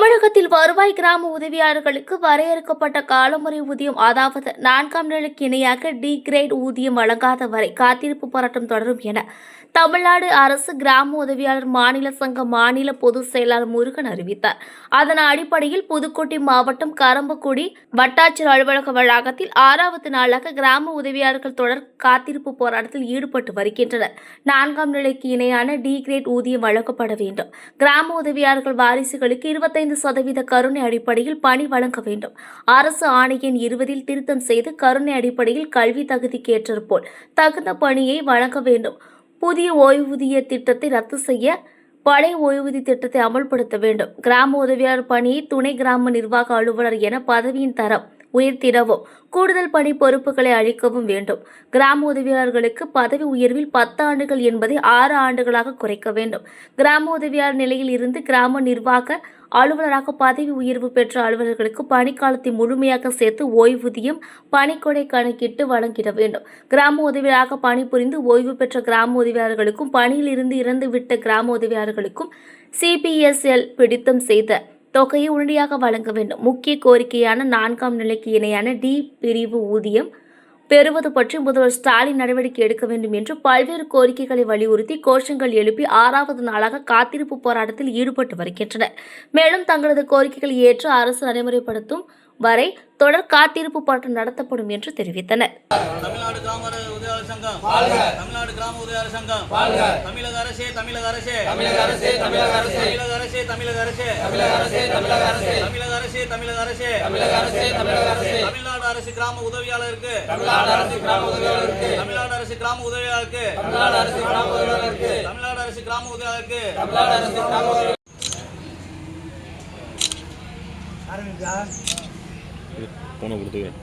தமிழகத்தில் வருவாய் கிராம உதவியாளர்களுக்கு வரையறுக்கப்பட்ட காலமுறை ஊதியம் அதாவது நான்காம் நிலைக்கு இணையாக டி கிரேட் ஊதியம் வழங்காத வரை காத்திருப்பு போராட்டம் தொடரும் என தமிழ்நாடு அரசு கிராம உதவியாளர் மாநில சங்க மாநில பொதுச் செயலாளர் முருகன் அறிவித்தார். அதன் அடிப்படையில் புதுக்கோட்டை மாவட்டம் கரம்பக்குடி வட்டாட்சியர் அலுவலக வளாகத்தில் ஆறாவது நாளாக கிராம உதவியாளர்கள் தொடர் காத்திருப்பு போராட்டத்தில் ஈடுபட்டு வருகின்றனர். நான்காம் நிலைக்கு இணையான டி கிரேட் ஊதியம் வழங்கப்பட வேண்டும். கிராம உதவியாளர்கள் வாரிசுகளுக்கு இருபத்தைந்து சதவீத கருணை அடிப்படையில் பணி வழங்க வேண்டும். அரசு ஆணையின் இருபதில் திருத்தம் செய்து கருணை அடிப்படையில் கல்வி தகுதிக்கு தகுந்த பணியை வழங்க வேண்டும். புதிய ஓய்வூதிய திட்டத்தை ரத்து செய்ய பழைய ஓய்வூதிய திட்டத்தை அமல்படுத்த வேண்டும். கிராம உதவியாளர் பணியை துணை கிராம நிர்வாக அலுவலர் என பதவியின் தரம் உயர்த்திடவும் கூடுதல் பணி பொறுப்புகளை அளிக்கவும் வேண்டும். கிராம உதவியாளர்களுக்கு பதவி உயர்வில் பத்து ஆண்டுகள் என்பதை ஆறு ஆண்டுகளாக குறைக்க வேண்டும். கிராம உதவியாளர் நிலையில் இருந்து கிராம நிர்வாக அலுவலராக பதவி உயர்வு பெற்ற அலுவலர்களுக்கு பணிக்காலத்தை முழுமையாக சேர்த்து ஓய்வூதியம் பணிக்கொடை கணக்கிட்டு வழங்கிட வேண்டும். கிராம உதவியாளராக பணிபுரிந்து ஓய்வு பெற்ற கிராம உதவியாளர்களுக்கும் பணியில் இருந்து இறந்துவிட்ட கிராம உதவியாளர்களுக்கும் சிபிஎஸ்எல் பிடித்தம் செய்த தொகையை உடனடியாக வழங்க வேண்டும். முக்கிய கோரிக்கையான நான்காம் நிலைக்கு இணையான டி பிரிவு ஊதியம் பெறுவது பற்றி முதல்வர் ஸ்டாலின் நடவடிக்கை எடுக்க வேண்டும் என்று பல்வேறு கோரிக்கைகளை வலியுறுத்தி கோஷங்கள் எழுப்பி ஆறாவது நாளாக காத்திருப்பு போராட்டத்தில் ஈடுபட்டு வருகின்றனர். மேலும் தங்களது கோரிக்கைகளை ஏற்று அரசு நடைமுறைப்படுத்தும் வரை தொடர் காத்திருப்பு போராட்டம் நடத்தப்படும் என்று தெரிவித்தனர். தமிழ்நாடு கிராம உதவியாளர் சங்கம். தமிழ்நாடு கிராம உதவியாளர் சங்கம். தமிழக அரசே தமிழக அரசே. தமிழக அரசே தமிழக அரசே. தமிழக அரசே தமிழக அரசே. தமிழக அரசே தமிழக அரசே. தமிழக அரசே தமிழக அரசே. தமிழக அரசே தமிழக அரசே. தமிழ்நாடு அரசு கிராம உதவியாளருக்கு. தமிழ்நாடு அரசு கிராம உதவியாளருக்கு. தமிழ்நாடு அரசு கிராம உதவியாளருக்கு. தமிழ்நாடு அரசு கிராம உதவியாளருக்கு. தமிழ்நாடு அரசு கிராம உதவியாளருக்கு. தமிழ்நாடு அரசு கிராம போனை கொடுத்துக்கிறேன்.